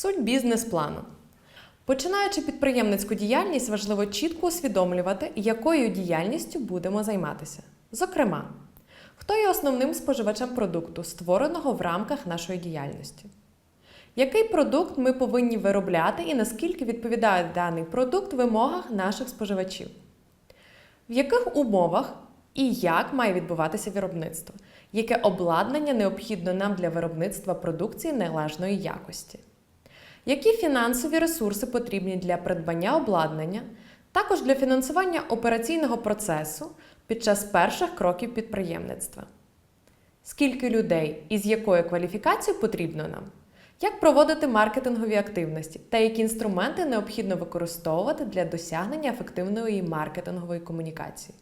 Суть бізнес-плану. Починаючи підприємницьку діяльність, важливо чітко усвідомлювати, якою діяльністю будемо займатися. Зокрема, хто є основним споживачем продукту, створеного в рамках нашої діяльності. Який продукт ми повинні виробляти і наскільки відповідає даний продукт вимогах наших споживачів? В яких умовах і як має відбуватися виробництво? Яке обладнання необхідно нам для виробництва продукції належної якості? Які фінансові ресурси потрібні для придбання обладнання, також для фінансування операційного процесу під час перших кроків підприємництва? Скільки людей і з якою кваліфікацією потрібно нам? Як проводити маркетингові активності та які інструменти необхідно використовувати для досягнення ефективної маркетингової комунікації?